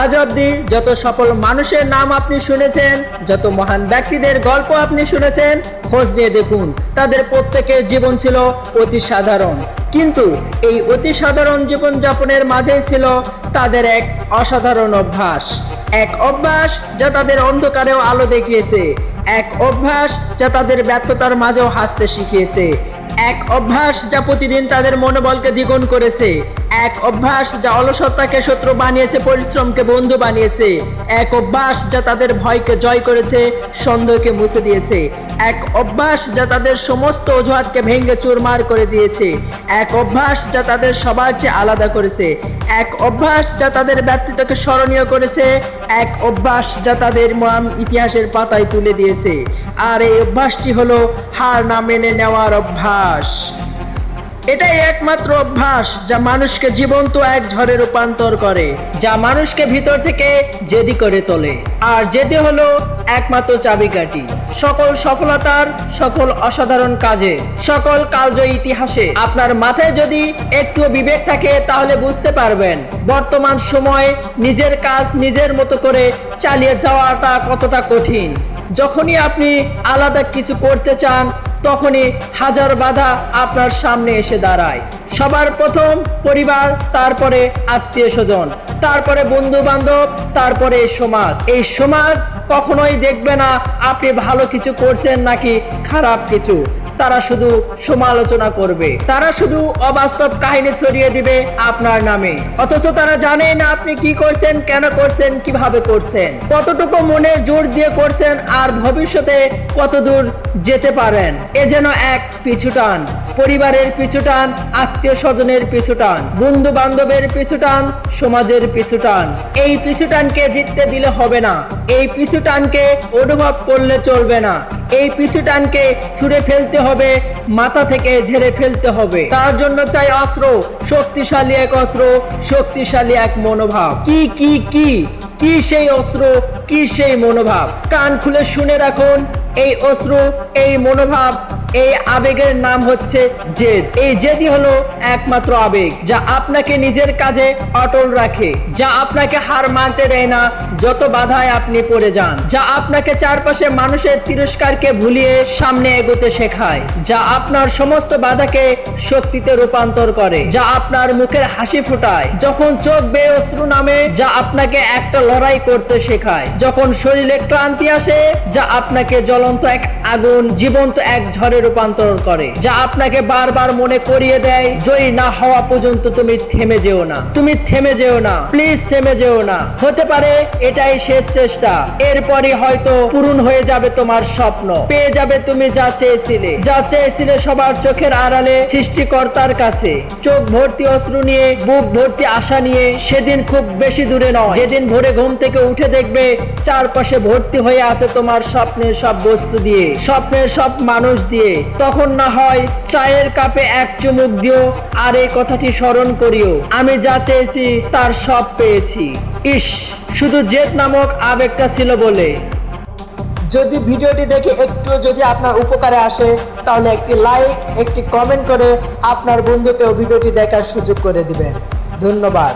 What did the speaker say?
আজ অব্দি যত সফল মানুষের নাম আপনি শুনেছেন, যত মহান ব্যক্তিদের গল্প আপনি শুনেছেন, খোঁজ নিয়ে দেখুন, তাদের প্রত্যেকের জীবন ছিল অতি সাধারণ। কিন্তু এই অতি সাধারণ জীবনযাপনের মাঝেই ছিল তাদের এক অসাধারণ অভ্যাস। এক অভ্যাস যা তাদের অন্ধকারেও আলো দেখিয়েছে। এক অভ্যাস যা তাদের ব্যর্থতার মাঝেও হাসতে শিখিয়েছে। এক অভ্যাস যা প্রতিদিন তাদের মনোবলকে দ্বিগুণ করেছে। এক অভ্যাস যা অলসত্তাকে শত্রু বানিয়েছে, পরিশ্রমকে বন্ধু বানিয়েছে। এক অভ্যাস যা তাদের ভয়কে জয় করেছে, সন্দেহকে মুছে দিয়েছে। এক অভ্যাস যা তাদের সমস্ত অজুহাতকে ভেঙে চুরমার করে দিয়েছে। এক অভ্যাস যা তাদের সবার চেয়ে আলাদা করেছে। এক অভ্যাস যা তাদের ব্যক্তিত্বকে স্মরণীয় করেছে। এক অভ্যাস যা তাদের মহান ইতিহাসের পাতায় তুলে দিয়েছে। আর এই অভ্যাসটি হলো হার না মেনে নেওয়ার অভ্যাস। এটাই একমাত্র অভ্যাস যা মানুষকে জীবন্ত এক ঝড়ে রূপান্তর করে, যা মানুষকে ভিতর থেকে জেদি করে তোলে। আর জেদি হলো একমাত্র চাবিকাঠি। সকল সফলতার সকল অসাধারণ কাজে, সকল কালজয়ী ইতিহাসে। আপনার মাথায় যদি একটু বিবেক থাকে, তাহলে বুঝতে পারবেন, বর্তমান সময়ে নিজের কাজ নিজের মতো করে চালিয়ে যাওয়াটা কতটা কঠিন। যখনই আপনি আলাদা কিছু করতে চান তখনই হাজার বাধা আপনার সামনে এসে দাঁড়ায়। সবার প্রথম পরিবার, তারপরে আত্মীয় স্বজন, তারপরে বন্ধু বান্ধব তারপরে সমাজ। এই সমাজ কখনোই দেখবে না আপনি ভালো কিছু করছেন নাকি খারাপ কিছু। তারা শুধু সমালোচনা করবে। তারা শুধু অবাস্তব কাহিনী ছড়িয়ে দিবে আপনার নামে। অথচ তারা জানে না আপনি কি করছেন, কেন করছেন, কীভাবে করছেন। কতটুকু মনের জোর দিয়ে করছেন আর ভবিষ্যতে কতদূর যেতে পারেন। এ যেন এক পিছুটান পরিবারের পিছুটান আত্মীয় স্বজনের পিছুটান বন্ধু বান্ধবের পিছুটান সমাজের পিছুটান এই পিছুটানকে জিততে দিলে হবে না। এই পিছুটানকে অনুভব করলে চলবে না। এই পিছুটানকে ছুঁড়ে ফেলতে হবে, মাথা থেকে ঝেড়ে ফেলতে হবে। তার জন্য চাই অস্ত্র, শক্তিশালী এক অস্ত্র, শক্তিশালী এক মনোভাব। কি কি কি? কি সেই অস্ত্র, কি সেই মনোভাব? কান খুলে শুনে রাখুন, এই অস্ত্র, এই মনোভাব এই আবেগের নাম হচ্ছে জেদ। এই জেদই হলো একমাত্র আবেগ, যা আপনাকে নিজের কাজে অটল রাখে, যা আপনাকে হার মানতে দেয় না যত বাধায় আপনি পড়ে যান, যা আপনাকে চারপাশে মানুষের তিরস্কারকে ভুলিয়ে সামনে এগোতে শেখায়, যা আপনার সমস্ত বাধাকে শক্তিতে রূপান্তর করে, যা আপনার মুখের হাসি ফোটায়, যখন চোখ বেয়ে অশ্রু নামে, যা আপনাকে একটা লড়াই করতে শেখায়, যখন শরীরে ক্লান্তি আসে, যা আপনাকে জ্বলন্ত এক আগুন, জীবন্ত এক ঝড়ে রূপান্তর করে, যা আপনাকে বারবার মনে করিয়ে দেয়, জয়ী না হওয়া পর্যন্ত তুমি থেমে যেও না। তুমি থেমে যেও না। প্লিজ থেমে যেও না। হতে পারে এটাই শেষ চেষ্টা। এরপরই হয়তো পূরণ হয়ে যাবে তোমার স্বপ্ন। পেয়ে যাবে তুমি যা চেয়েছিলে। যা চেয়েছিলে সবার চোখের আড়ালে সৃষ্টিকর্তার কাছে। চোখ ভর্তি অশ্রু নিয়ে, বুক ভর্তি আশা নিয়ে, সেদিন খুব বেশি দূরে নয়। যেদিন ভোরে ঘুম থেকে উঠে দেখবে, চারপাশে ভর্তি হয়ে আছে তোমার স্বপ্নের সব বস্তু দিয়ে। স্বপ্নের সব মানুষ দিয়ে। তখন না হয় চায়ের কাপে এক চুমুক দিও আর এই কথাটি স্মরণ করিও। আমি যা চেয়েছি তার সব পেয়েছি। ইস, শুধু জেদ নামক আবেগটা ছিল বলে। যদি ভিডিওটি দেখে একটু যদি আপনার উপকারে আসে, তাহলে একটি লাইক, একটি কমেন্ট করে আপনার বন্ধুকেও ভিডিওটি দেখার সুযোগ করে দিবেন। ধন্যবাদ।